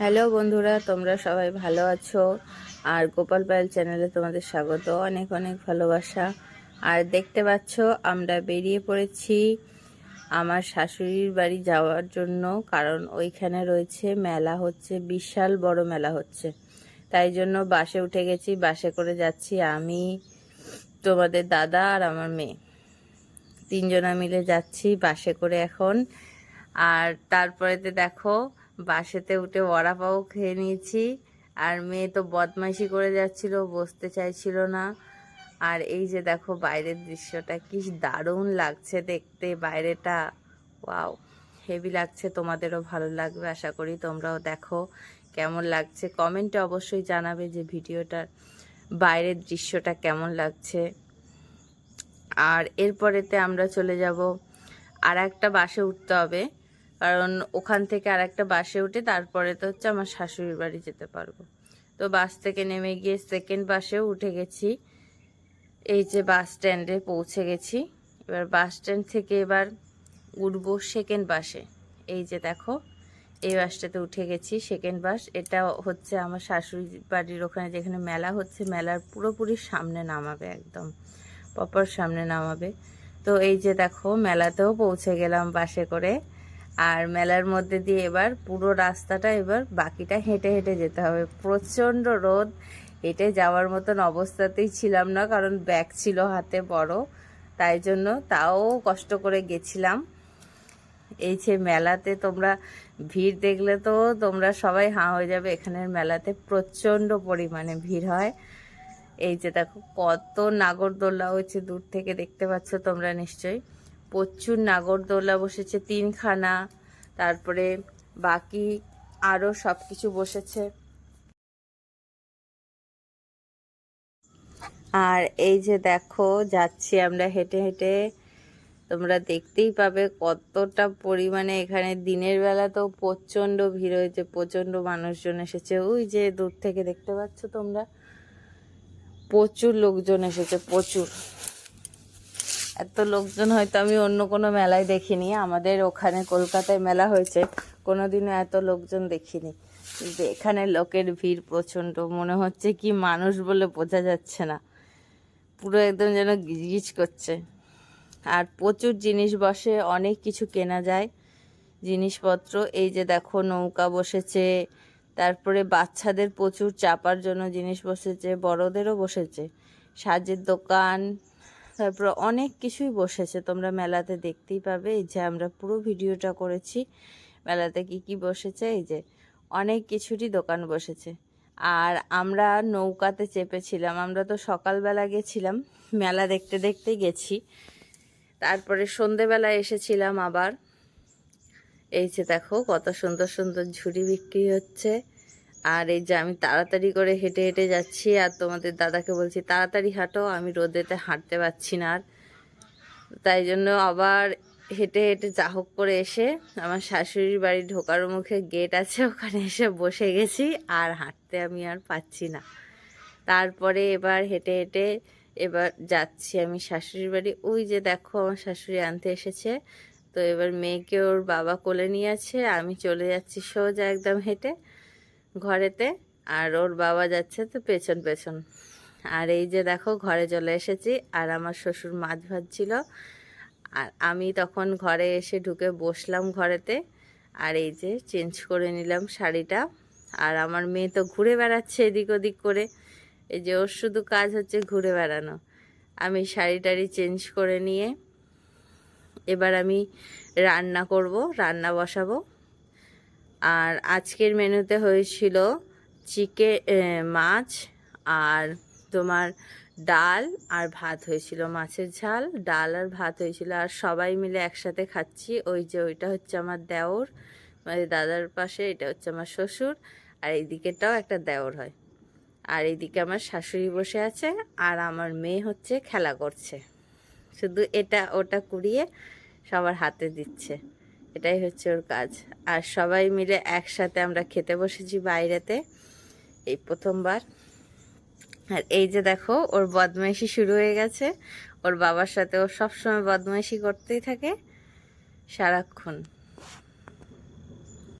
Hello বন্ধুরা, তোমরা সবাই ভালো আছো? আর গোপাল পায়েল চ্যানেলে তোমাদের স্বাগত। অনেক অনেক ভালোবাসা। আর দেখতে পাচ্ছ, আমরা বেরিয়ে পড়েছি আমার শাশুড়ির বাড়ি যাওয়ার জন্য, কারণ ওইখানে রয়েছে মেলা হচ্ছে, বিশাল বড় মেলা হচ্ছে। তাই জন্য বাসে উঠে গেছি, বাসে করে যাচ্ছি আমি, তোমাদের দাদা আর আমার মেয়ে। তিনজনা মিলে যাচ্ছি বাসে করে এখন। আর তারপরেতে দেখো বাসেতে উঠে বড়া পাও খেয়ে নিয়েছি। আর মেয়ে তো বদমাইশি করে যাচ্ছিল, বসতে চাইছিল না। আর এই যে দেখো বাইরের দৃশ্যটা, কি দারুণ লাগছে দেখতে বাইরেটা। ওয়াও, হেভি লাগছে, তোমাদেরও ভালো লাগবে, আশা করি তোমরাও দেখো কেমন লাগছে। কমেন্টে অবশ্যই জানাবে যে ভিডিওটার বাইরের দৃশ্যটা কেমন লাগছে। আর এরপরেতে আমরা চলে যাব। আর একটা বাসে উঠতে হবে। কারণ ওখান থেকে আর একটা বাসে উঠে তারপরে তো হচ্ছে আমার শাশুড়ির বাড়ি যেতে পারব। তো বাস থেকে নেমে গিয়ে সেকেন্ড বাসেও উঠে গেছি। এই যে বাস স্ট্যান্ডে পৌঁছে গেছি। এবার বাস স্ট্যান্ড থেকে এবার উঠবো সেকেন্ড বাসে। এই যে দেখো, এই বাসটাতে উঠে গেছি সেকেন্ড বাস। এটা হচ্ছে আমার শাশুড়ি বাড়ির ওখানে যেখানে মেলা হচ্ছে, মেলার পুরোপুরি সামনে নামাবে একদম। প্রপার সামনে নামাবে। তো এই যে দেখো, মেলাতেও পৌঁছে গেলাম বাসে করে। আর মেলার মধ্যে দিয়ে এবার পুরো রাস্তাটা এবার বাকিটা হেঁটে হেঁটে যেতে হবে। প্রচণ্ড রোদ, হেঁটে যাওয়ার মতন অবস্থাতেই ছিলাম না, কারণ ব্যাগ ছিল হাতে বড়, তাই জন্য তাও কষ্ট করে গেছিলাম। এই যে মেলাতে তোমরা ভিড় দেখলে তো তোমরা সবাই হাঁ হয়ে যাবে, এখানের মেলাতে প্রচণ্ড পরিমাণে ভিড় হয়। এই যে দেখো, কত নাগরদোল্লা হয়েছে, দূর থেকে দেখতে পাচ্ছ তোমরা নিশ্চয়ই। প্রচুর নাগরদোল্লা বসেছে, তিনখানা। তারপরে বাকি আরও সব কিছু বসেছে। আর এই যে দেখো, যাচ্ছি আমরা হেঁটে হেঁটে। তোমরা দেখতেই পাবে কতটা পরিমাণে এখানে দিনের বেলা তো প্রচণ্ড ভিড় হয়েছে, প্রচণ্ড মানুষজন এসেছে। ওই যে দূর থেকে দেখতে পাচ্ছ তোমরা, প্রচুর লোকজন এসেছে, প্রচুর। এত লোকজন হয়তো আমি অন্য কোনো মেলায় দেখিনি। আমাদের ওখানে কলকাতায় মেলা হয়েছে কোনো দিনও এত লোকজন দেখিনি। কিন্তু এখানে লোকের ভিড় প্রচণ্ড, মনে হচ্ছে কি মানুষ বলে বোঝা যাচ্ছে না। পুরো একদম যেন গিজগিজ করছে। আর প্রচুর জিনিস বসে, অনেক কিছু কেনা যায়। জিনিসপত্র, এই যে দেখো নৌকা বসেছে, তারপরে বাচ্চাদের প্রচুর চাপার জন্য জিনিস বসেছে, বড়দেরও বসেছে। সাজের দোকান তারপর অনেক কিছুই বসেছে। তোমরা মেলাতে দেখতেই পাবে এই যে আমরা পুরো ভিডিওটা করেছি। মেলাতে কি কি বসেছে? এই যে অনেক কিছুরই দোকান বসেছে। আর আমরা নৌকাতে চেপেছিলাম। আমরা তো সকালবেলা গেছিলাম। মেলা দেখতে দেখতে গেছি। তারপরে সন্ধেবেলা এসেছিলাম আবার। এই যে দেখো কত সুন্দর সুন্দর ঝুড়ি বিক্রি হচ্ছে। আর এই যে আমি তাড়াতাড়ি করে হেঁটে হেঁটে যাচ্ছি আর তোমাদের দাদাকে বলছি, তাড়াতাড়ি হাঁটো, আমি রোদেতে হাঁটতে পারছি না আর। তাই জন্য আবার হেঁটে হেঁটে যা হোক করে এসে আমার শাশুড়ির বাড়ি ঢোকার মুখে গেট আছে, ওখানে এসে বসে গেছি আর হাঁটতে আমি আর পাচ্ছি না। তারপরে এবার হেঁটে হেঁটে এবার যাচ্ছি আমি শাশুড়ির বাড়ি। ওই যে দেখো আমার শাশুড়ি আনতে এসেছে, তো এবার মেয়েকে ওর বাবা কোলে নিয়ে আছে আমি চলে যাচ্ছি সোজা একদম হেঁটে। ঘরেতে, আর ওর বাবা যাচ্ছে তো পেছন পেছন। আর এই যে দেখো, ঘরে চলে এসেছি, আর আমার শ্বশুর মাছ ভাজছিল। আর আমি তখন ঘরে এসে ঢুকে বসলাম ঘরেতে, আর এই যে চেঞ্জ করে নিলাম শাড়িটা। আর আমার মেয়ে তো ঘুরে বেড়াচ্ছে এদিক ওদিক করে। এই যে ওর শুধু কাজ হচ্ছে ঘুরে বেড়ানো। আমি শাড়ি টাড়ি চেঞ্জ করে নিয়ে, এবার আমি রান্না করব, রান্না বসাবো। আর আজকের মেনুতে হয়েছিল চিকে মাছ আর তোমার ডাল আর ভাত হয়েছিল, মাছের ঝাল, ডাল আর ভাত হয়েছিল। আর সবাই মিলে একসাথে খাচ্ছি। ওই যে ওইটা হচ্ছে আমার দেওর মানে দাদার পাশে, এটা হচ্ছে আমার শ্বশুর, আর এই দিকেরটাও একটা দেওর হয়। আর এইদিকে আমার শাশুড়ি বসে আছে, আর আমার মেয়ে হচ্ছে খেলা করছে। শুধু এটা ওটা কুড়িয়ে সবার হাতে দিচ্ছে। এটাই হচ্ছে ওর কাজ। আর সবাই মিলে একসাথে আমরা খেতে বসেছি বাইরেতে, এই প্রথমবার। আর এই যে দেখো, ওর বদমাইশি শুরু হয়ে গেছে। ওর বাবার সাথে ও সবসময় বদমাইশি করতেই থাকে, সারাক্ষণ।